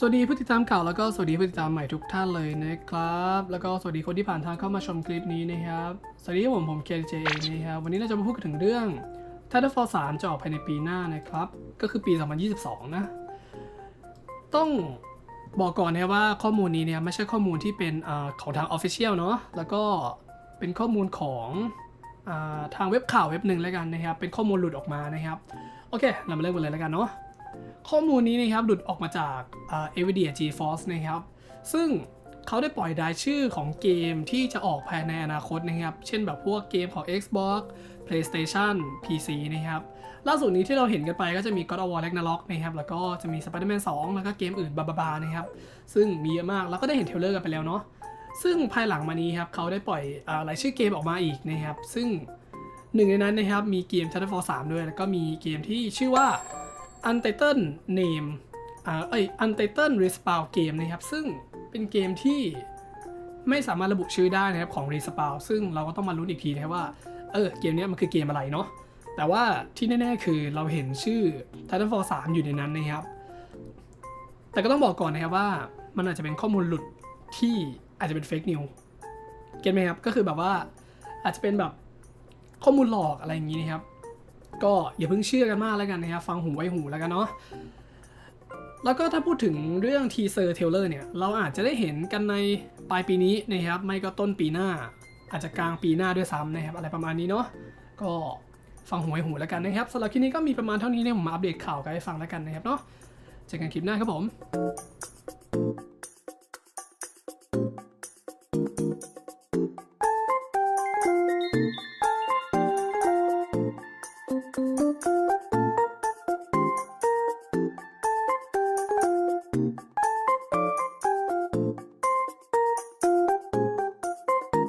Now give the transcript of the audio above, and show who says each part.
Speaker 1: สวัสดีผู้ติดตามเก่าแล้วก็สวัสดีผู้ติดตามใหม่ทุกท่านเลยนะครับ แล้วก็สวัสดีคนที่ผ่านทางเข้ามาชมคลิปนี้นะครับ สวัสดีครับผมผมเคเจนะครับวันนี้เราจะมาพูดกันถึงเรื่อง Titanfall 3 จะออกภายในปีหน้านะครับ ก็คือปี 2022 นะ ต้องบอกก่อนนะว่าข้อมูลนี้เนี่ยไม่ใช่ข้อมูลที่เป็นอของทาง Official เนาะแล้วก็เป็นข้อมูลของอทางเว็บข่าวเว็บหนึ่งแล้วกันนะครับเป็นข้อมูลหลุดออกมานะครับโอเคเรามาเริ่มกันเลยแล้วกันเนาะ ข้อมูลนี้นะครับหลุดออกมาจากอ่า NVIDIA GeForce นะครับ ซึ่งเขาได้ปล่อยรายชื่อของเกมที่จะออกภายในอนาคตนะครับ เช่นแบบพวกเกมของ Xbox PlayStation PC นะครับ ล่าสุดนี้ที่เราเห็นกันไปก็จะมี God of War Ragnarok นะครับ แล้วก็จะมี Spider-Man 2 แล้วก็เกมอื่นบาบาๆนะครับ ซึ่งมีเยอะมาก แล้วก็ได้เห็นเทเลอร์กันไปแล้วเนาะ ซึ่งภายหลังมานี้ครับเขาได้ปล่อยอรายชื่อเกมออกมาอีกนะครับ ซึ่งหนึ่งในนั้นนะครับมีเกม Titanfall 3 ด้วย แล้วก็มีเกมที่ชื่อว่า Untitled Name อ่าเอ้ย Untitled Respawn Game นะครับ ซึ่งเป็นเกมที่ไม่สามารถระบุชื่อได้นะครับของ Respawn ซึ่งเราก็ต้องมาลุ้นอีกทีนะครับว่า เออ เกมนี้มันคือเกมอะไรเนาะ แต่ว่าที่แน่ ๆ คือเราเห็นชื่อ Titanfall 3 อยู่ในนั้นนะครับ แต่ก็ต้องบอกก่อนนะครับว่ามันอาจจะเป็นข้อมูลหลุดที่อาจจะเป็นเฟกนิวเก็ตไหมครับ ก็คือแบบว่าอาจจะเป็นแบบข้อมูลหลอกอะไรอย่างนี้นะครับ ก็อย่าเพิ่งเชื่อกันมากแล้วกันนะครับฟังหูไว้หูแล้วกันเนาะแล้วก็ถ้าพูดถึงเรื่องทีเซอร์เทเลอร์เนี่ย เราอาจจะได้เห็นกันในปลายปีนี้นะครับ ไม่ก็ต้นปีหน้า อาจจะกลางปีหน้าด้วยซ้ำนะครับ อะไรประมาณนี้เนาะก็ฟังหูไว้หูแล้วกันนะครับสำหรับคลิปนี้ก็มีประมาณเท่านี้เนี่ยผมมาอัปเดตข่าวกันให้ฟังแล้วกันนะครับเนาะเจอกันคลิปหน้าครับผม